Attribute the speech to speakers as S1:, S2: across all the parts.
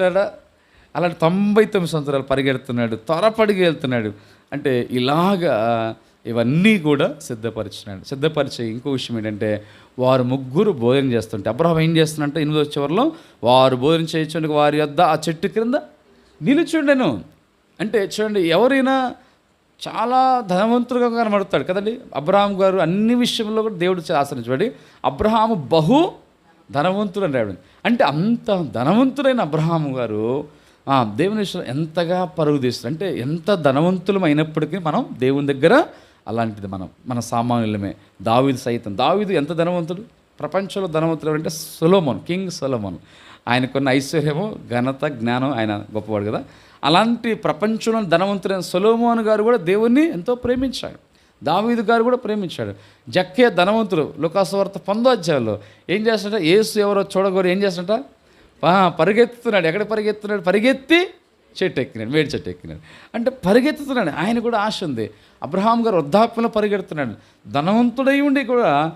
S1: పరిగెడతాడా అలాంటి తొంభై తొమ్మిది సంవత్సరాలు పరిగెడుతున్నాడు త్వరపడిగి వెళ్తున్నాడు. అంటే ఇలాగా ఇవన్నీ కూడా సిద్ధపరిచినాడు. సిద్ధపరిచే ఇంకో విషయం ఏంటంటే వారు ముగ్గురు భోజనం చేస్తుంటే అబ్రహం ఏం చేస్తున్నట్టే ఎనిమిదో చివరిలో వారు భోజనం చేయించుండగా వారి వద్ద ఆ చెట్టు క్రింద నిలుచుండెను. అంటే చూడండి ఎవరైనా చాలా ధనవంతుడుగా కనబడతాడు కదండి. అబ్రహాం గారు అన్ని విషయంలో కూడా దేవుడు ఆశ్రయించబడి అబ్రహాము బహు ధనవంతుడు అని రాయడం అంటే అంత ధనవంతుడైన అబ్రహాము గారు దేవుని విషయంలో ఎంతగా పరుగు తీస్తారు అంటే ఎంత ధనవంతులం అయినప్పటికీ మనం దేవుని దగ్గర అలాంటిది మనం మన సామాన్యులమే. దావీదు సైతం. దావీదు ఎంత ధనవంతుడు? ప్రపంచంలో ధనవంతుడు అంటే సొలోమోన్ కింగ్ సొలోమోన్. ఆయనకున్న ఐశ్వర్యము ఘనత జ్ఞానం ఆయన గొప్పవాడు కదా. అలాంటి ప్రపంచంలో ధనవంతుడైన సొలోమోన్ గారు కూడా దేవుణ్ణి ఎంతో ప్రేమించాడు. దావీదు గారు కూడా ప్రేమించాడు. జక్కే ధనవంతుడు. లుకాసువార్త పందో అధ్యాయంలో ఏం చేస్తాడ ఏసు ఎవరో చూడగోరు ఏం చేస్తాడ పరిగెత్తుతున్నాడు. ఎక్కడ పరిగెత్తున్నాడు? పరిగెత్తి చెట్టు ఎక్కినాడు వేడి చెట్టు ఎక్కినాడు అంటే పరిగెత్తుతున్నాడు. ఆయన కూడా ఆశ ఉంది. అబ్రహాం గారు వృద్ధాప్యంలో పరిగెడుతున్నాడు. ధనవంతుడై ఉండి కూడా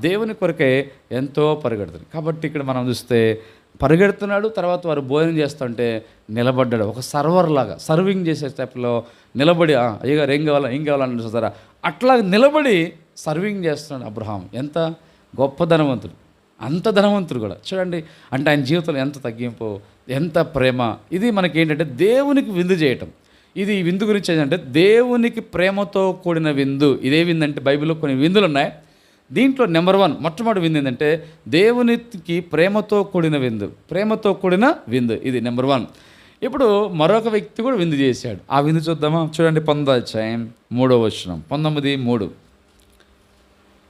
S1: దేవుని కొరకే ఎంతో పరిగెడుతున్నాడు. కాబట్టి ఇక్కడ మనం చూస్తే పరిగెడుతున్నాడు తర్వాత వారు భోజనం చేస్తుంటే నిలబడ్డాడు. ఒక సర్వర్ లాగా సర్వింగ్ చేసే స్టెప్లో నిలబడి అయ్యగారు ఏం కావాలా ఏం కావాలని చూస్తారా అట్లా నిలబడి సర్వింగ్ చేస్తున్నాడు అబ్రహాం ఎంత గొప్ప ధనవంతుడు అంత ధనవంతుడు కూడా. చూడండి అంటే ఆయన జీవితంలో ఎంత తగ్గింపు ఎంత ప్రేమ. ఇది మనకి ఏంటంటే దేవునికి విందు చేయటం. ఇది విందు గురించి ఏంటంటే దేవునికి ప్రేమతో కూడిన విందు. ఇదే విందు అంటే బైబిల్లో కొన్ని విందులు ఉన్నాయి దీంట్లో నెంబర్ వన్ మొట్టమొదటి విందు ఏంటంటే దేవునికి ప్రేమతో కూడిన విందు. ప్రేమతో కూడిన విందు. ఇది నెంబర్ వన్. ఇప్పుడు మరొక వ్యక్తి కూడా విందు చేశాడు. ఆ విందు చూద్దామా? చూడండి పంతొమ్మిది అధ్యాయం మూడో వచనం. పంతొమ్మిది మూడు.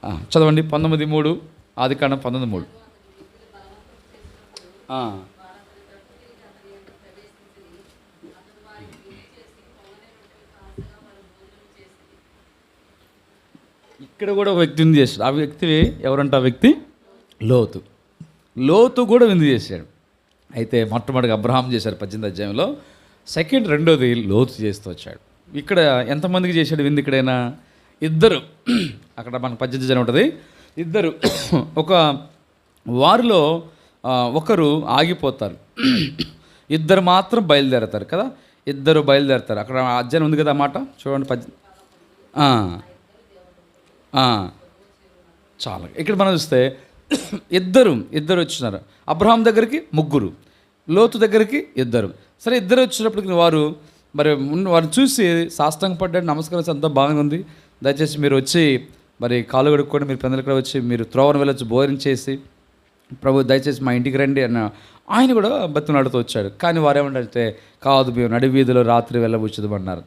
S1: చదవండి. పంతొమ్మిది మూడు. ఆది కాండం పంతొమ్మిది మూడు. ఇక్కడ కూడా ఒక వ్యక్తి విందు చేశాడు. ఆ వ్యక్తి ఎవరంటే ఆ వ్యక్తి? లోతు. లోతు కూడా విందు చేశాడు. అయితే మొట్టమొదటిగా అబ్రహాం చేశారు పద్దెనిమిది అధ్యాయంలో. సెకండ్ రెండోది లోతు చేస్తూ వచ్చాడు. ఇక్కడ ఎంతమందికి చేశాడు విందు ఇక్కడైనా? ఇద్దరు. అక్కడ మనకు పద్దెనిమిది జనం ఉంటుంది. ఇద్దరు. ఒక వారిలో ఒకరు ఆగిపోతారు. ఇద్దరు మాత్రం బయలుదేరతారు కదా? ఇద్దరు బయలుదేరతారు. అక్కడ అధ్యాయం ఉంది కదా మాట? చూడండి పద్దె చాలా. ఇక్కడ మనం చూస్తే ఇద్దరు ఇద్దరు వచ్చినారు. అబ్రహాం దగ్గరికి ముగ్గురు లోతు దగ్గరికి ఇద్దరు. సరే ఇద్దరు వచ్చినప్పటికి వారు మరి వారు వారిని చూసి సాష్టంగా పడ్డాడు నమస్కారం అంతా బాగానే ఉంది. దయచేసి మీరు వచ్చి మరి కాలు కడుక్కొని మీరు పెందలు కూడా వచ్చి మీరు త్రోవను వెళ్ళొచ్చు భోజనం చేసి ప్రభు దయచేసి మా ఇంటికి రండి అన్న ఆయన కూడా బతిమలాడుతూ వచ్చాడు. కానీ వారు ఏమంటారంటే కాదు మేము నడి వీధిలో రాత్రి వెళ్ళబుచ్చదమన్నారు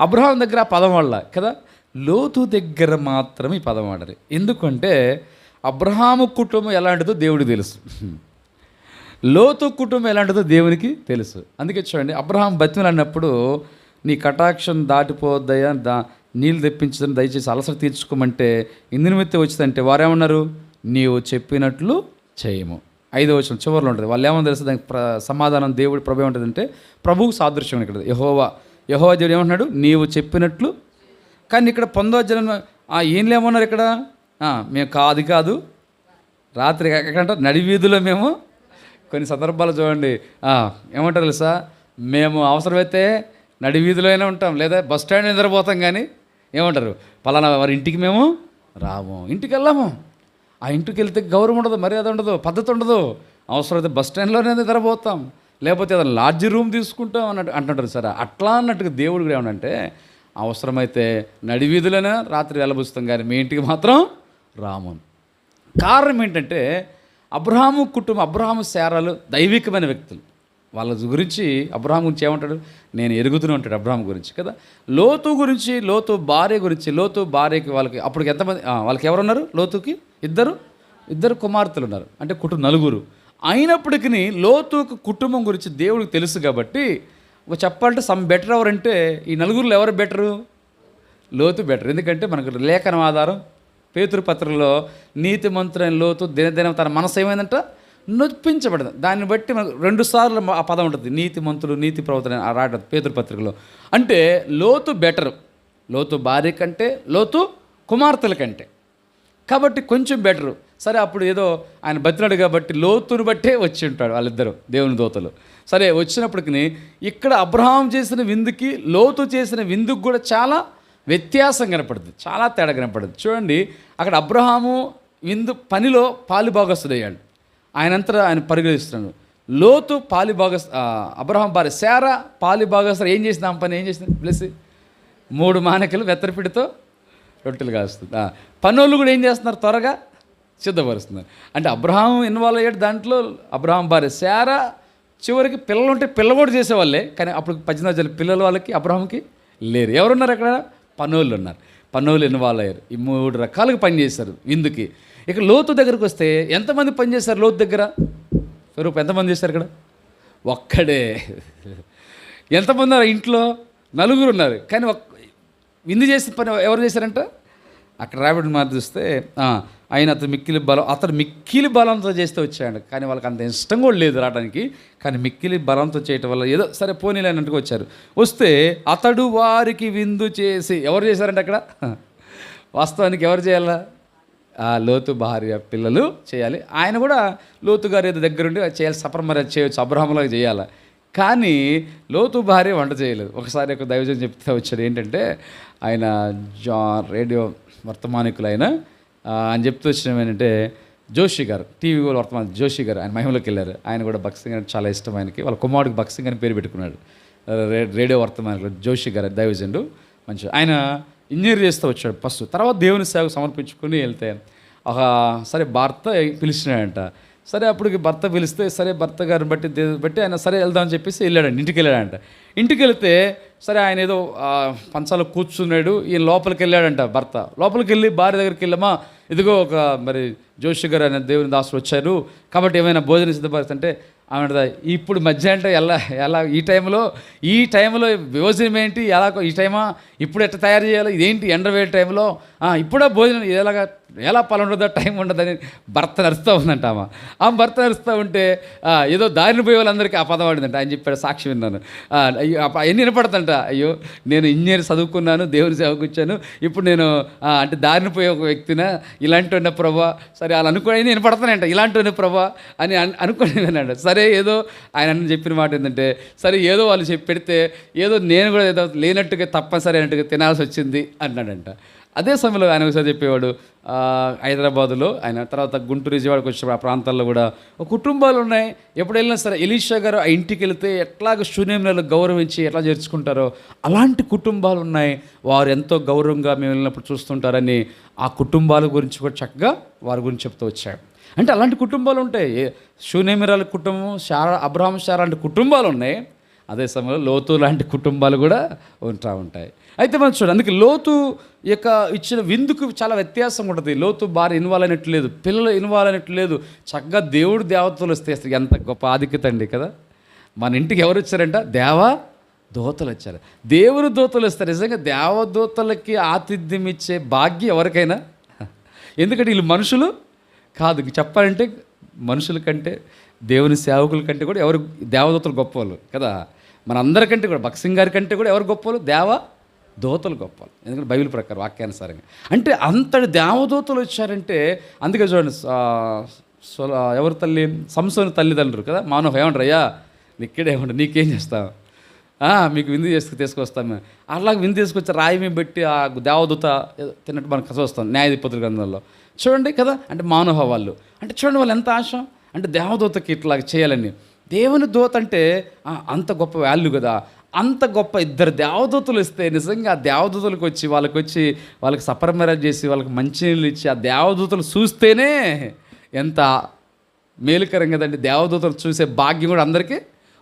S1: అబ్రహాం దగ్గర ఆ పదం వల్ల కదా? లోతు దగ్గర మాత్రమే ఈ పదం ఆడాలి ఎందుకంటే అబ్రహాము కుటుంబం ఎలాంటిదో దేవుడికి తెలుసు. లోతు కుటుంబం ఎలాంటిదో దేవునికి తెలుసు. అందుకే చూడండి అబ్రహాం బతిమలు అన్నప్పుడు నీ కటాక్షం దాటిపోద్దయ్యా దా నీళ్ళు తెప్పించదని దయచేసి అలసట తీర్చుకోమంటే ఇందు నిమిత్తం వచ్చిందంటే వారేమన్నారు? నీవు చెప్పినట్లు చేయము. ఐదో వచ్చిన చివరిలో ఉంటుంది. వాళ్ళు ఏమో తెలుసు? దానికి ప్ర సమాధానం దేవుడి ప్రభు ఏముంటుందంటే ప్రభువు సాదృశ్యం ఇక్కడ. యహోవా యహోవా దేవుడు ఏమంటున్నాడు? నీవు చెప్పినట్లు కానీ ఇక్కడ పొందో జనం ఏం లేమన్నారు ఇక్కడ? మేము కాదు కాదు. రాత్రి ఎక్కడంటే నడి వీధిలో మేము. కొన్ని సందర్భాలు చూడండి. ఏమంటారు తెలుసా? మేము అవసరమైతే నడి వీధిలోనే ఉంటాం. లేదా బస్ స్టాండ్ నిద్రపోతాం కానీ ఏమంటారు? పలానా వారి ఇంటికి మేము రాము. ఇంటికి వెళ్ళాము. ఆ ఇంటికి వెళ్తే గౌరవం ఉండదు మర్యాద ఉండదు పద్ధతి ఉండదు. అవసరమైతే బస్ స్టాండ్లోనే నిద్రపోతాం. లేకపోతే ఏదైనా లాడ్జ్ రూమ్ తీసుకుంటాం అన్నట్టు అంటుంటారు సరే. అట్లా అన్నట్టుగా దేవుడు కూడా ఏమంటే అవసరమైతే నడి రాత్రి వెళ్ళబుస్తాం కానీ మీ ఇంటికి మాత్రం రాము. కారణం ఏంటంటే అబ్రహాము కుటుంబం అబ్రహాము శారాలు దైవికమైన వ్యక్తులు. వాళ్ళ గురించి అబ్రహాం గురించి ఏమంటాడు? నేను ఎరుగుతూనే ఉంటాడు అబ్రహాం గురించి కదా. లోతు గురించి లోతు భార్య గురించి లోతు భార్యకి వాళ్ళకి అప్పుడు ఎంతమంది? వాళ్ళకి ఎవరున్నారు? లోతుకి ఇద్దరు? ఇద్దరు కుమార్తెలు ఉన్నారు అంటే కుటుంబం నలుగురు. అయినప్పటికీ లోతుకు కుటుంబం గురించి దేవుడికి తెలుసు కాబట్టి ఒక చెప్పాలంటే సమ్ బెటర్ ఎవరంటే ఈ నలుగురిలో ఎవరు బెటరు? లోతు బెటర్. ఎందుకంటే మనకు లేఖనం ఆధారం పేతురు నీతి మంత్రం లోతు దినదినం తన మనసు ఏమైందంట? నొప్పించబడదు. దాన్ని బట్టి మనకు రెండు సార్లు ఆ పదం ఉంటుంది. నీతి మంత్రులు నీతి ప్రవర్తన రావడం రాట పేతురు పత్రికలో. అంటే లోతు బెటర్. లోతు భార్య కంటే లోతు కుమార్తెల కంటే. కాబట్టి కొంచెం బెటరు. సరే అప్పుడు ఏదో ఆయన బతినాడు కాబట్టి లోతును బట్టే వచ్చి ఉంటాడు వాళ్ళిద్దరు దేవుని దోతలు. సరే వచ్చినప్పటికి ఇక్కడ అబ్రహాం చేసిన విందుకి లోతు చేసిన విందుకు కూడా చాలా వ్యత్యాసం కనపడుతుంది చాలా తేడా కనపడుతుంది. చూడండి అక్కడ అబ్రహాము విందు పనిలో పాలుభాగస్తుడయ్యాడు ఆయనంతా ఆయన పరిగణిస్తున్నాడు లోతు పాలిభాగ అబ్రహాం భార్య శారా పాలిభాగస్తుడు ఏం చేసింది? ఆమె పని ఏం చేసింది? ప్లస్ మూడు మానకలు వెత్తరపిడితో రొట్టెలు కాస్తుంది. పనోళ్ళు కూడా ఏం చేస్తున్నారు? త్వరగా సిద్ధపరుస్తున్నారు అంటే అబ్రహాం ఇన్వాల్వ్ అయ్యాడు దాంట్లో అబ్రహాం భార్య శారా చివరికి పిల్లలు ఉంటే పిల్ల కూడా చేసేవాళ్ళే కానీ అప్పుడు పద్దెనిమిది వందల పిల్లల వాళ్ళకి అబ్రహాంకి లేరు. ఎవరున్నారు అక్కడ? పనోళ్ళు ఉన్నారు. పనోళ్ళు ఇన్వాల్వ్ అయ్యారు. ఈ మూడు రకాలుగా పనిచేశారు విందుకి ఇక లోతు దగ్గరికి వస్తే ఎంతమంది పనిచేశారు లోతు దగ్గర? స్వరూప్ ఎంతమంది చేశారు ఇక్కడ? ఒక్కడే. ఎంతమంది ఉన్నారు ఇంట్లో? నలుగురు ఉన్నారు. కానీ ఒక్ విందు చేసిన పని ఎవరు చేశారంట? అక్కడ రాబడి మార్దిస్తే చూస్తే ఆయన అతను మిక్కిలి బలం అతను మిక్కిలి బలంతో చేస్తే వచ్చాడు. కానీ వాళ్ళకి అంత ఇష్టం కూడా లేదు రావడానికి. కానీ మిక్కిలి బలంతో చేయటం వల్ల ఏదో సరే పోనీలే అన్నట్టుగా వచ్చారు. వస్తే అతడు వారికి విందు చేసి ఎవరు చేశారంటే అక్కడ? వాస్తవానికి ఎవరు చేయాలా? ఆ లోతు భార్య పిల్లలు చేయాలి. ఆయన కూడా లోతు గారి దగ్గరుండి చేయాలి సపరమర చేయవచ్చు అబ్రహంలాగా చేయాలి? కానీ లోతు భార్య వంట చేయలేదు. ఒకసారి ఒక దైవజం చెప్తే వచ్చాడు ఏంటంటే ఆయన జా రేడియో వర్తమానికులు ఆయన ఆయన చెప్తూ వచ్చిన ఏంటంటే జోషి గారు టీవీ కూడా వర్తమాన జోషి గారు ఆయన మహిమలోకి వెళ్ళారు. ఆయన కూడా బక్సింగ్ అంటే చాలా ఇష్టం ఆయనకి. వాళ్ళ కుమారుడికి బక్సింగ్ అని పేరు పెట్టుకున్నాడు. రేడియో వర్తమానికులు జోషి గారు దైవజనుడు మంచి ఆయన ఇంజనీర్ చేస్తూ వచ్చాడు ఫస్ట్. తర్వాత దేవుని సేవకు సమర్పించుకుని వెళ్తే ఒక సరే భర్త పిలిచినాడంట. సరే అప్పటికి భర్త పిలిస్తే సరే భర్త గారిని బట్టి బట్టి ఆయన సరే వెళ్దామని చెప్పేసి వెళ్ళాడండి ఇంటికి వెళ్ళాడంట. ఇంటికి వెళితే సరే ఆయన ఏదో పంచాలో కూర్చున్నాడు ఈయన లోపలికి వెళ్ళాడంట భర్త. లోపలికి వెళ్ళి భార్య దగ్గరికి వెళ్ళమా ఇదిగో ఒక మరి జోషి గారు అనే దేవుని దాసులు వచ్చారు కాబట్టి ఏమైనా భోజనం సిద్ధపరుస్తుంటే ఆమె ఇప్పుడు మధ్యాహ్నం ఎలా ఎలా ఈ టైంలో ఈ టైంలో భోజనం ఏంటి ఎలా ఈ టైమా ఇప్పుడు ఎట్లా తయారు చేయాలి ఇదేంటి ఎండవే టైంలో ఇప్పుడే భోజనం ఎలాగా ఎలా పని ఉండదో టైం ఉండదని భర్త నడుస్తూ ఉందంట ఆమె. ఆ భర్త నడుస్తూ ఉంటే ఏదో దారిని పోయే వాళ్ళందరికీ ఆ పదం వాడిందంట ఆయన చెప్పాడు సాక్షి విన్నాను. అయ్యో ఎన్ని వినపడుతుంట అయ్యో నేను ఇంజనీర్ చదువుకున్నాను దేవుని సేవకు వచ్చాను. ఇప్పుడు నేను అంటే దారిని పోయే ఒక వ్యక్తిన ఇలాంటి ఉన్న ప్రభా సరే వాళ్ళు అనుకోని వినపడతానంట ఇలాంటి ఉన్న ప్రభా అని అన్- విన్నాడు సరే ఏదో ఆయన అన్న చెప్పిన మాట ఏంటంటే సరే ఏదో వాళ్ళు చెప్పి పెడితే ఏదో నేను కూడా ఏదో లేనట్టుగా తప్పనిసరి అన్నట్టుగా తినాల్సి వచ్చింది అన్నాడంట. అదే సమయంలో ఆయన ఒకసారి చెప్పేవాడు హైదరాబాదులో ఆయన తర్వాత గుంటూరు విజయవాడకు వచ్చిన ఆ ప్రాంతాల్లో కూడా ఒక కుటుంబాలు ఉన్నాయి. ఎప్పుడు వెళ్ళినా సరే ఎలీషా గారు ఆ ఇంటికి వెళ్తే ఎట్లాగ శూన్యంలో గౌరవించి ఎట్లా చేర్చుకుంటారో అలాంటి కుటుంబాలు ఉన్నాయి. వారు ఎంతో గౌరవంగా మేము వెళ్ళినప్పుడు చూస్తుంటారని ఆ కుటుంబాల గురించి కూడా చక్కగా వారి గురించి చెప్తూ వచ్చాడు అంటే అలాంటి కుటుంబాలు ఉంటాయి. శూన్యమిరాల కుటుంబం శారా అబ్రహం శారా లాంటి కుటుంబాలు ఉన్నాయి. అదే సమయంలో లోతు లాంటి కుటుంబాలు కూడా ఉంటా ఉంటాయి. అయితే మనం చూడండి అందుకే లోతు యొక్క ఇచ్చిన విందుకు చాలా వ్యత్యాసం ఉంటుంది. లోతు భార్య ఇన్వాల్వ్ అయినట్టు లేదు పిల్లలు ఇన్వాల్వ్ అయినట్టు లేదు. చక్కగా దేవుడు దేవతలు వస్తే ఎంత గొప్ప ఆధిక్యత అండి కదా. మన ఇంటికి ఎవరు వచ్చారంట? దేవా దోతలు వచ్చారు. దేవుని దోతలు వస్తారు నిజంగా దేవదూతలకి ఆతిథ్యం ఇచ్చే భాగ్యం ఎవరికైనా? ఎందుకంటే వీళ్ళు మనుషులు కాదు. చెప్పాలంటే మనుషుల కంటే దేవుని సేవకుల కంటే కూడా ఎవరు దేవదూతలు గొప్పవాళ్ళు కదా. మన అందరికంటే కూడా భక్సింగ్ గారి కంటే కూడా ఎవరు గొప్పలు? దేవ దోతలు గొప్పలు. ఎందుకంటే బైబిల్ ప్రకారం వాక్యానుసారంగా. అంటే అంతటి దేవదూతలు వచ్చారంటే అందుకే చూడండి సొల- ఎవరు తల్లి? సంసోని తల్లిదండ్రులు కదా? మానవ ఏమంటారు? అయ్యా ఇక్కడే ఏమంటారు నీకేం చేస్తావు? మీకు విందు చేసుకు తీసుకొస్తాము మేము అలాగ విందు తీసుకొచ్చి రాయి మేము పెట్టి ఆ దేవదూత తిన్నట్టు తిన్నట్టు మనం చూస్తాం న్యాయాధిపతుల గ్రంథంలో. చూడండి కదా అంటే మానవ వాళ్ళు. అంటే చూడండి వాళ్ళు ఎంత ఆశ? అంటే దేవదూతకి ఇట్లా చేయాలని. దేవుని దూత అంటే అంత గొప్ప వాల్యూ కదా. అంత గొప్ప ఇద్దరు దేవదూతలు ఇస్తే నిజంగా ఆ దేవదూతలకు వచ్చి వాళ్ళకి వచ్చి వాళ్ళకి సపరమర చేసి వాళ్ళకి మంచినీళ్ళు ఇచ్చి ఆ దేవదూతలు చూస్తేనే ఎంత మేలుకరం కదండి. దేవదూతలు చూసే భాగ్యం కూడా అందరికీ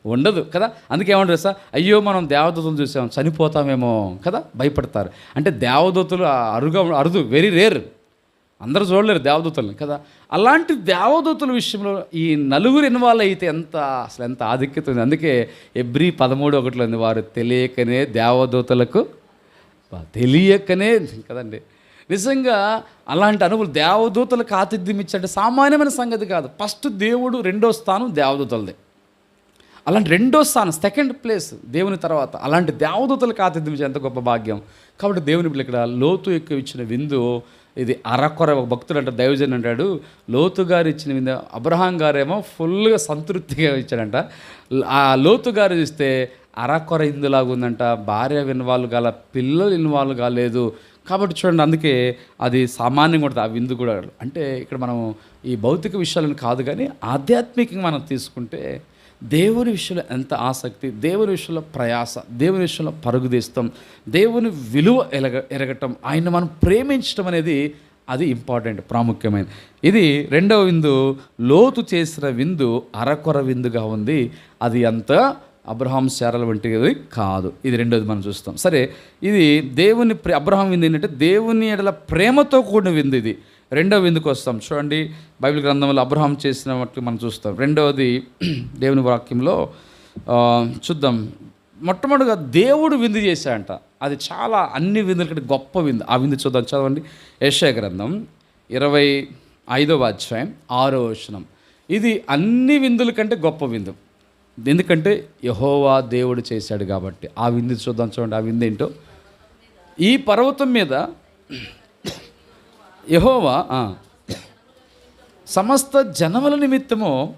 S1: ఉండదు కదా. అందుకే ఏమంటారు సార్? అయ్యో మనం దేవదూతలు చూసాం చనిపోతామేమో కదా భయపడతారు. అంటే దేవదూతలు అరుగా అరుదు వెరీ రేర్ అందరూ చూడలేరు దేవదూతల్ని కదా? అలాంటి దేవదూతల విషయంలో ఈ నలుగురు ఇన్వాల్వ్ అయితే ఎంత అసలు ఎంత ఆధిక్యత ఉంది. అందుకే ఎబ్రి పదమూడు ఒకటిలో ఉంది వారు తెలియకనే దేవదూతలకు తెలియకనే కదండి? నిజంగా అలాంటి అనుభవం దేవదూతలకు ఆతిథ్యం ఇచ్చంటే సామాన్యమైన సంగతి కాదు. ఫస్ట్ దేవుడు రెండో స్థానం దేవదూతలదే. అలాంటి రెండో స్థానం సెకండ్ ప్లేస్ దేవుని తర్వాత అలాంటి దేవదూతలకు ఆతిథ్యం ఇచ్చే ఎంత గొప్ప భాగ్యం. కాబట్టి దేవుని ఇప్పుడు ఇక్కడ లోతు ఎక్కువ ఇచ్చిన విందు ఇది అరకొర ఒక భక్తుడు అంట దైవజన్ అంటాడు. లోతు గారు ఇచ్చిన విందు అబ్రహాం గారేమో ఫుల్గా సంతృప్తిగా ఇచ్చాడంట. ఆ లోతు గారు చూస్తే అరకొర ఇందులాగా ఉందంట భార్య ఇన్వాల్వ్ కాల పిల్లలు ఇన్వాల్వ్ కాలేదు. కాబట్టి చూడండి అందుకే అది సామాన్యంగా ఉంటుంది ఆ విందు కూడా. అంటే ఇక్కడ మనం ఈ భౌతిక విషయాలను కాదు కానీ ఆధ్యాత్మికంగా మనం తీసుకుంటే దేవుని విషయంలో ఎంత ఆసక్తి దేవుని విషయంలో ప్రయాస దేవుని విషయంలో పరుగుదీస్తాం దేవుని విలువ ఎరగ ఎరగటం ఆయన మనం ప్రేమించడం అనేది అది ఇంపార్టెంట్ ప్రాముఖ్యమైనది. ఇది రెండవ విందు లోతు చేసిన విందు అరకొర విందుగా ఉంది. అది అంత అబ్రహాం శారల వంటిది కాదు. ఇది రెండోది మనం చూస్తాం. సరే ఇది దేవుని ప్రే అబ్రహాం విందు ఏంటంటే దేవుని ఎడల ప్రేమతో కూడిన విందు ఇది. రెండవ విందుకు వస్తాం. చూడండి బైబిల్ గ్రంథంలో అబ్రహాం చేసిన వాటికి మనం చూస్తాం. రెండవది దేవుని వాక్యంలో చూద్దాం. మొట్టమొదటిగా దేవుడు విందు చేశాడంట. అది చాలా అన్ని విందుల కంటే గొప్ప విందు. ఆ విందు చూద్దాం. చదవండి. యెషయా గ్రంథం ఇరవై ఐదవ అధ్యాయం ఆరో వచనం. ఇది అన్ని విందుల కంటే గొప్ప విందు. ఎందుకంటే యహోవా దేవుడు చేశాడు కాబట్టి. ఆ విందు చూద్దాం. చూడండి ఆ విందు ఏంటో? ఈ పర్వతం మీద యహోవా సమస్త జనముల నిమిత్తము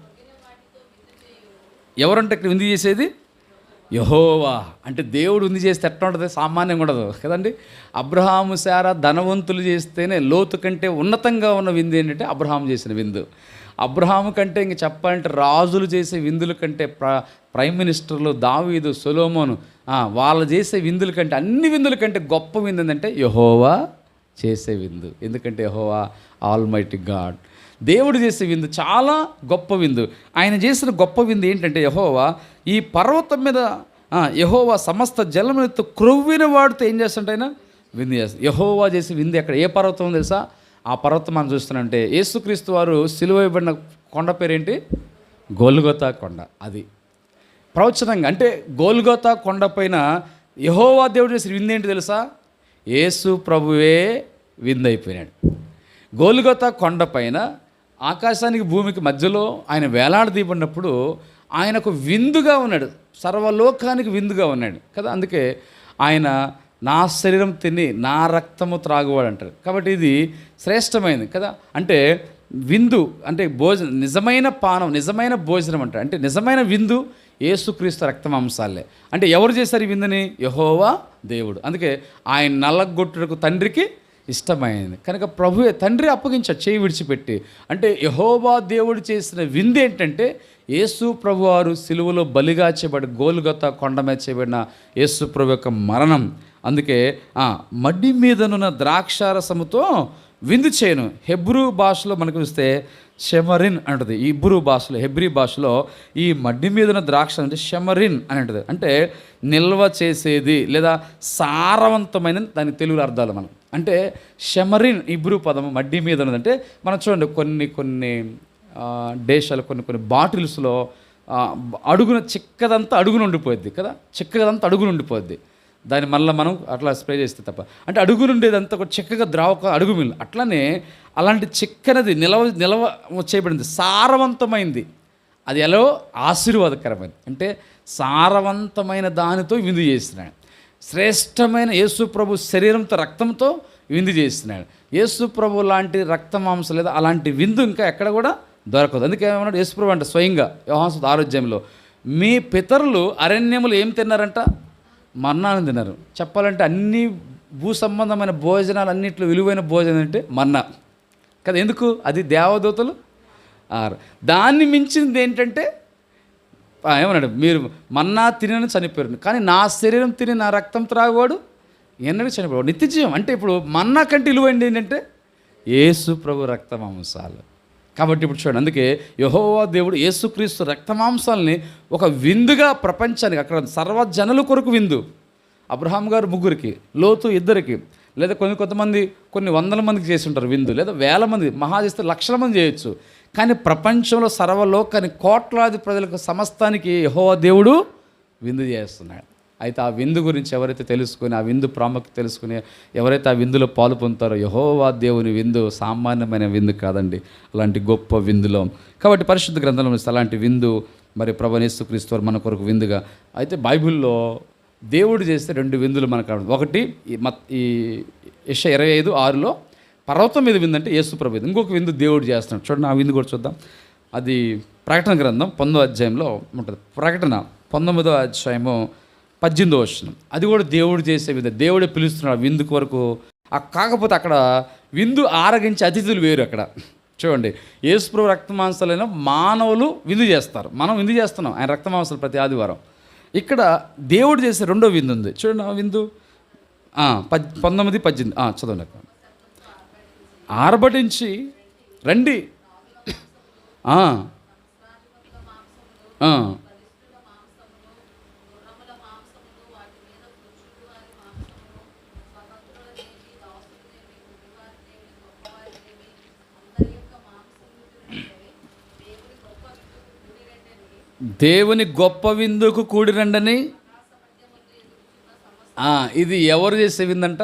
S1: ఎవరంటే ఇక్కడ విందు చేసేది? యహోవా. అంటే దేవుడు ఉంది చేస్తే ఎట్లా ఉంటుంది? సామాన్యంగా ఉండదు. కదండి? అబ్రహాము సారా ధనవంతులు చేస్తేనే లోతు కంటే ఉన్నతంగా ఉన్న విందు ఏంటంటే అబ్రహాం చేసిన విందు. అబ్రహాము కంటే ఇంక చెప్పాలంటే రాజులు చేసే విందుల కంటే ప్ర ప్రైమ్ మినిస్టర్లు దావీదు సొలోమోను వాళ్ళు చేసే విందుల కంటే అన్ని విందుల కంటే గొప్ప విందు ఏంటంటే యహోవా. చేసే విందు. ఎందుకంటే హోవా ఆల్ మైటి గాడ్ దేవుడు చేసే విందు చాలా గొప్ప విందు. ఆయన చేసిన గొప్ప విందు ఏంటంటే యహోవా ఈ పర్వతం మీద యహోవా సమస్త జలమెత్తు క్రొవ్విన వాడితో ఏం చేస్తుంటే ఆయన? విందు చేస్తాడు. యహోవా చేసే విందు ఎక్కడ? ఏ పర్వతం తెలుసా? ఆ పర్వతం మనం చూస్తున్నామంటే యేసుక్రీస్తు వారు సిలువైబడిన కొండ పేరేంటి? గోల్గోతా కొండ. అది. ప్రవచనంగా అంటే గోల్గోతా కొండపైన యహోవా దేవుడు చేసిన విందు ఏంటి తెలుసా? యేసు ప్రభువే విందు అయిపోయినాడు కొండపైన ఆకాశానికి భూమికి మధ్యలో ఆయన వేలాడదీయబడినప్పుడు ఆయనకు విందుగా ఉన్నాడు. సర్వలోకానికి విందుగా ఉన్నాడు కదా అందుకే ఆయన నా శరీరం తిని నా రక్తము త్రాగువాడు అంటారు కాబట్టి ఇది శ్రేష్టమైనది కదా అంటే విందు అంటే భోజనం నిజమైన పానం నిజమైన భోజనం అంటారు. అంటే నిజమైన విందు ఏసుక్రీస్తు రక్తమాంసాలే. అంటే ఎవరు చేశారు ఈ విందుని? యహోవా దేవుడు. అందుకే ఆయన నల్లగొట్టుటకు తండ్రికి ఇష్టమైంది. కనుక ప్రభువే తండ్రి అప్పగించ చేయి విడిచిపెట్టి. అంటే యహోవా దేవుడు చేసిన విందు ఏంటంటే యేసు ప్రభువారు సిలువలో బలిగా చేయబడి గోలుగత కొండ మీద చేయబడిన యేసు ప్రభు యొక్క మరణం. అందుకే మడ్డి మీదనున్న ద్రాక్షారసముతో విందు చేయను. హెబ్రూ భాషలో మనకు చూస్తే షెమరిన్ అంటది. ఇబ్రూ భాషలో హెబ్రీ భాషలో ఈ మడ్డి మీద ఉన్న ద్రాక్ష అంటే షెమరిన్ అని అంటది. అంటే నిల్వ చేసేది లేదా సారవంతమైన దాని తెలుగు అర్థాలు మనం. అంటే షెమరిన్ ఇబ్రూ పదం మడ్డి మీద ఉన్నదంటే మనం చూడండి కొన్ని కొన్ని దేశాలు కొన్ని కొన్ని బాటిల్స్లో అడుగున చిక్కదంతా అడుగున ఉండిపోద్ది కదా? చిక్కదంతా అడుగున ఉండిపోద్ది దాన్ని మళ్ళీ మనం అట్లా స్ప్రే చేస్తే తప్ప. అంటే అడుగులు ఉండేదంతా ఒక చిక్కగా ద్రావక అడుగు మిల్లు అట్లనే అలాంటి చిక్కనది నిలవ నిలవ చేయబడింది. సారవంతమైంది. అది ఎలా? ఆశీర్వాదకరమైనది అంటే సారవంతమైన దానితో విందు చేస్తున్నాడు శ్రేష్టమైన యేసు ప్రభు శరీరంతో రక్తంతో విందు చేస్తున్నాడు యేసు ప్రభు లాంటి రక్త మాంసం లేదా అలాంటి విందు ఇంకా ఎక్కడ కూడా దొరకదు. అందుకే ఏమన్నాడు? యేసు ప్రభు అంటే స్వయంగా వ్యవహాంస ఆరోగ్యంలో. మీ పితరులు అరణ్యములు ఏం తిన్నారంట? మన్నాను తిన్నారు. చెప్పాలంటే అన్ని భూ సంబంధమైన భోజనాలు అన్నింటిలో విలువైన భోజనం అంటే మన్నా కదా ఎందుకు? అది దేవదూతలు? ఆరు. దాన్ని మించింది ఏంటంటే ఏమన్నాడు? మీరు మన్నా తినని చనిపోయారు. కానీ నా శరీరం తిని నా రక్తం త్రాగువాడు ఎన్నడూ చనిపోయాడు నిత్యజీవం. అంటే ఇప్పుడు మన్నా కంటే విలువైంది ఏంటంటే ఏసు ప్రభు రక్త మాంసాలు. కాబట్టి ఇప్పుడు చూడండి అందుకే యహోవా దేవుడు యేసుక్రీస్తు రక్తమాంసాలని ఒక విందుగా ప్రపంచానికి అక్కడ సర్వజనుల కొరకు విందు. అబ్రహాం గారు ముగ్గురికి లోతు ఇద్దరికి లేదా కొన్ని కొంతమంది కొన్ని వందల మందికి చేసి ఉంటారు విందు లేదా వేల మంది మహా చేస్తే లక్షల మంది చేయొచ్చు. కానీ ప్రపంచంలో సర్వలోకాన్ని కోట్లాది ప్రజలకు సమస్తానికి యహోవా దేవుడు విందు చేస్తున్నాడు. అయితే ఆ విందు గురించి ఎవరైతే తెలుసుకుని ఆ విందు ప్రాముఖ్యత తెలుసుకుని ఎవరైతే ఆ విందులో పాలు పొందుతారో యహోవా దేవుని విందు సామాన్యమైన విందు కాదండి. అలాంటి గొప్ప విందులో. కాబట్టి పరిశుద్ధ గ్రంథంలో అలాంటి విందు మరి ప్రభనేస్తు క్రీస్తు మన కొరకు విందుగా. అయితే బైబిల్లో దేవుడు చేస్తే రెండు విందులు మనకు ఒకటి ఈ మత్ ఈ యెష ఇరవై ఐదు ఆరులో పర్వతం మీద విందు అంటే యేసు ప్రభు ఇంకొక విందు దేవుడు చేస్తున్నాడు. చూడండి ఆ విందు కూడా చూద్దాం. అది ప్రకటన గ్రంథం పంతొమ్మిదో అధ్యాయంలో ఉంటుంది. ప్రకటన పంతొమ్మిదో అధ్యాయము పద్దెనిమిదో వచ్చిన అది కూడా దేవుడు చేసే విధంగా దేవుడే పిలుస్తున్నాడు ఆ విందు కాకపోతే అక్కడ విందు ఆరగించే అతిథులు వేరు అక్కడ. చూడండి యేసుప్రభు రక్తమాంసాలైన మానవులు విందు చేస్తారు. మనం విందు చేస్తున్నాం ఆయన రక్తమాంసాలు ప్రతి ఆదివారం. ఇక్కడ దేవుడు చేసే రెండో విందు ఉంది. చూడండి ఆ విందు. పద్ పంతొమ్మిది పద్దెనిమిది. చదవండి అక్క ఆర్భటించి రండి. దేవుని గొప్ప విందుకు కూడినండని ఇది ఎవరు చేసే విందంట?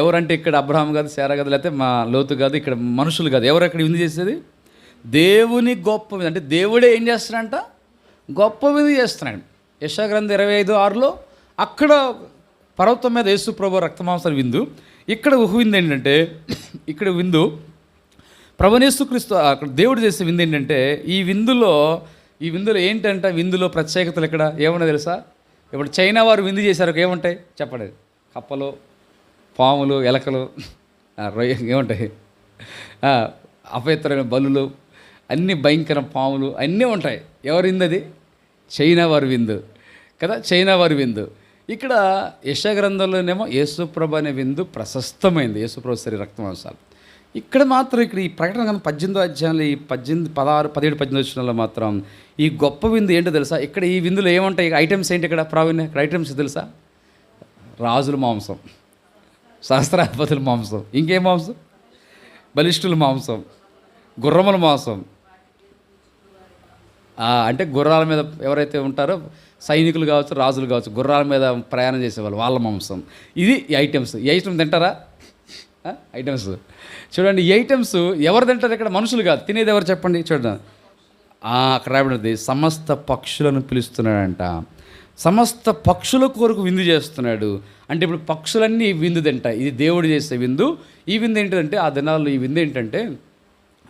S1: ఎవరంటే ఇక్కడ అబ్రహాం కాదు శారా కాదు లేకపోతే మా లోతు కాదు ఇక్కడ మనుషులు కాదు. ఎవరు అక్కడ విందు చేసేది? దేవుని గొప్ప విందు. అంటే దేవుడే ఏం చేస్తున్నాడంట? గొప్ప విందు చేస్తున్నాడు. యశాగ్రంథ ఇరవై ఐదు ఆరులో అక్కడ పర్వతం మీద యేసు ప్రభు రక్తమాంసాల విందు. ఇక్కడ ఒక విందు ఏంటంటే ఇక్కడ విందు ప్రభనేసు క్రీస్తు అక్కడ దేవుడు చేసే విందు ఏంటంటే ఈ విందులో ఈ విందులో ఏంటంటే విందులో ప్రత్యేకతలు ఇక్కడ ఏమన్నా తెలుసా? ఇప్పుడు చైనా వారు విందు చేశారు ఏముంటాయి? చెప్పండి. కప్పలు పాములు ఎలకలు రొయ్య ఏముంటాయి? అపవిత్రమైన బలులు అన్ని భయంకర పాములు అన్నీ ఉంటాయి. ఎవరి విందు అది? చైనా వారి విందు. కదా? చైనా వారి విందు. ఇక్కడ యశగ్రంథంలోనేమో యేసుప్రభ అనే విందు ప్రశస్తమైంది. యేసుప్రభు సరి రక్తమాంసాలు. ఇక్కడ మాత్రం ఇక్కడ ఈ ప్రకటన గ్రంథం పద్దెనిమిది అధ్యాయంలో ఈ పద్దెనిమిది పదహారు పదిహేడు పద్దెనిమిది వచ్చినాల్లో మాత్రం ఈ గొప్ప విందు ఏంటో తెలుసా? ఇక్కడ ఈ విందులో ఏముంటాయి? ఐటమ్స్ ఏంటి ఇక్కడ ప్రావీణ్య? ఇక్కడ ఐటమ్స్ తెలుసా? రాజుల మాంసం సహస్రాధిపతుల మాంసం ఇంకేం మాంసం? బలిష్ఠుల మాంసం గుర్రముల మాంసం. అంటే గుర్రాల మీద ఎవరైతే ఉంటారో సైనికులు కావచ్చు రాజులు కావచ్చు గుర్రాల మీద ప్రయాణం చేసేవాళ్ళు వాళ్ళ మాంసం. ఇది ఈ ఐటమ్స్. ఈ ఐటమ్ తింటారా? ఐటమ్స్ చూడండి ఈ ఐటమ్స్ ఎవరు తింటారు ఇక్కడ? మనుషులు కాదు. తినేది ఎవరు చెప్పండి? చూడండి. అక్కడ రాబడింది సమస్త పక్షులను పిలుస్తున్నాడంట. సమస్త పక్షుల కొరకు విందు చేస్తున్నాడు. అంటే ఇప్పుడు పక్షులన్నీ విందు తింటాయి ఇది దేవుడు చేసే విందు. ఈ విందు ఏంటంటే ఆ దినాల్లో ఈ విందు ఏంటంటే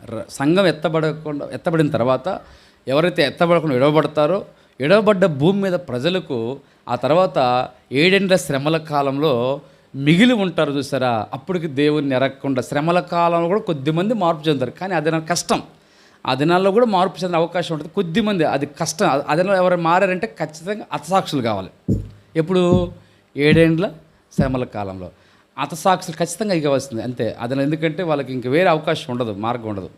S1: ర- సంఘం ఎత్తబడకుండా ఎత్తబడిన తర్వాత ఎవరైతే ఎత్తబడకుండా ఎడవబడతారో ఎడవబడ్డ భూమి మీద ప్రజలకు ఆ తర్వాత ఏడెండ్ల శ్రమల కాలంలో మిగిలి ఉంటారు చూసారా? అప్పటికి దేవుని ఎరగకుండా శ్రమల కాలంలో కూడా కొద్దిమంది మార్పు చెందుతారు. కానీ అది నాకు కష్టం. ఆ దినాల్లో కూడా మార్పు చెందే అవకాశం ఉంటుంది. కొద్దిమంది అది కష్టం. ఆ దినాల్లో ఎవరు మారారంటే ఖచ్చితంగా అతసాక్షులు కావాలి. ఎప్పుడు? ఏడేండ్ల శ్రమల కాలంలో. అతసాక్షులు ఖచ్చితంగా ఇవ్వవలసింది. అంతే. అది ఎందుకంటే వాళ్ళకి ఇంక వేరే అవకాశం ఉండదు మార్గం ఉండదు.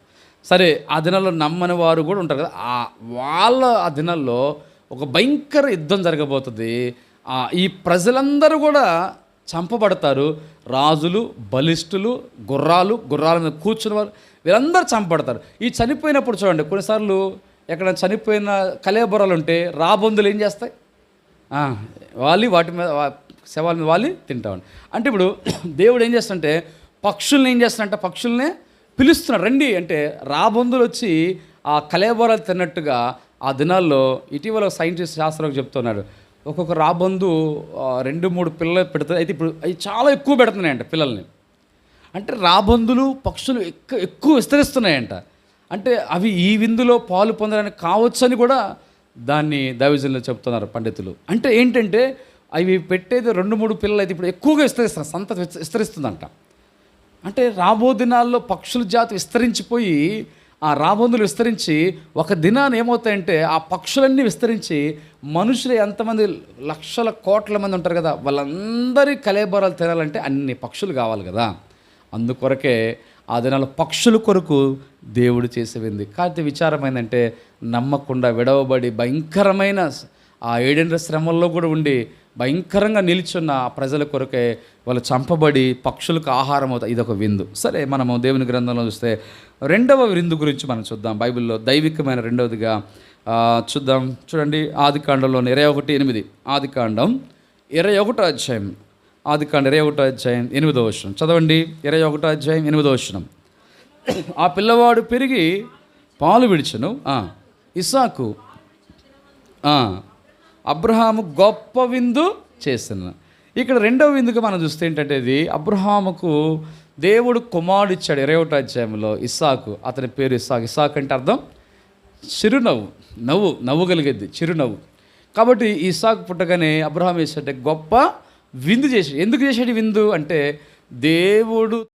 S1: సరే ఆ దినాల్లో నమ్మని వారు కూడా ఉంటారు కదా. ఆ వాళ్ళ ఆ దినాల్లో ఒక భయంకర యుద్ధం జరగబోతుంది. ఈ ప్రజలందరూ కూడా చంపబడతారు. రాజులు బలిష్ఠులు గుర్రాలు గుర్రాల మీద కూర్చున్న వారు వీళ్ళందరూ చంపబడతారు. ఈ చనిపోయినప్పుడు చూడండి కొన్నిసార్లు ఎక్కడ చనిపోయిన కలేబురాలు ఉంటే రాబందులు ఏం చేస్తాయి? వాలి వాటి మీద శవాల మీద వాలి తింటామండి అంటే ఇప్పుడు దేవుడు ఏం చేస్తుంటే పక్షుల్ని ఏం చేస్తాడంటే పక్షుల్ని పిలుస్తున్నాడు. రండి అంటే రాబందులు వచ్చి ఆ కలేబోరాలు తిన్నట్టుగా ఆ దినాల్లో ఇటీవల సైంటిస్ట్ శాస్త్రం చెప్తున్నాడు. ఒక్కొక్క రాబందు రెండు మూడు పిల్లలు పెడుతుంది అయితే ఇప్పుడు అవి చాలా ఎక్కువ పెడుతున్నాయంట పిల్లల్ని. అంటే రాబందులు పక్షులు ఎక్కువ ఎక్కువ విస్తరిస్తున్నాయంట. అంటే అవి ఈ విందులో పాలు పొందడానికి కావచ్చని కూడా దాన్ని దైవజనులు చెప్తున్నారు పండితులు. అంటే ఏంటంటే అవి పెట్టేది రెండు మూడు పిల్లలు అయితే ఇప్పుడు ఎక్కువగా విస్తరిస్తున్నారు సంతతి విస్త- విస్తరిస్తుందంట. అంటే రాబో దినాల్లో పక్షుల జాతి విస్తరించిపోయి ఆ రాబందులు విస్తరించి ఒక దినాన్ని ఏమవుతాయంటే ఆ పక్షులన్నీ విస్తరించి మనుషులు ఎంతమంది లక్షల కోట్ల మంది ఉంటారు కదా వాళ్ళందరి కలేబరాలు తినాలంటే అన్ని పక్షులు కావాలి కదా. అందుకొరకే ఆ దినాల పక్షుల కొరకు దేవుడు చేసేవింది. కాకపోతే విచారం ఏంటంటే నమ్మకుండా విడవబడి భయంకరమైన ఆ ఏడెండ్ర శ్రమల్లో కూడా ఉండి భయంకరంగా నిల్చున్న ప్రజల కొరకే వాళ్ళు చంపబడి పక్షులకు ఆహారం అవుతాయి ఇదొక విందు. సరే మనము దేవుని గ్రంథంలో చూస్తే రెండవ విందు గురించి మనం చూద్దాం. బైబిల్లో దైవికమైన రెండవదిగా చూద్దాం. చూడండి ఆదికాండంలో ఇరవై ఒకటి ఎనిమిది. ఆదికాండం ఇరవై ఒకటో అధ్యాయం. ఆదికాండ ఇరవై ఒకటో అధ్యాయం ఎనిమిదో వచనం. చదవండి. ఇరవై ఒకటో అధ్యాయం ఎనిమిదో వచనం. ఆ పిల్లవాడు పెరిగి పాలు విడిచను. ఇస్సాకు. అబ్రహాము గొప్ప విందు చేసిన. ఇక్కడ రెండవ విందుకు మనం చూస్తే ఏంటంటే ఇది అబ్రహాముకు దేవుడు కుమారుడు ఇచ్చాడు ఇరవై ఒకటో అధ్యాయంలో ఇస్సాకు. అతని పేరు ఇస్సాకు. ఇస్సాకు అంటే అర్థం చిరునవ్వు. నవ్వు నవ్వు కలిగేది చిరునవ్వు. కాబట్టి ఇస్సాకు పుట్టగానే అబ్రహాం వేసాడంటే గొప్ప విందు చేశాడు. ఎందుకు చేశాడు విందు? అంటే దేవుడు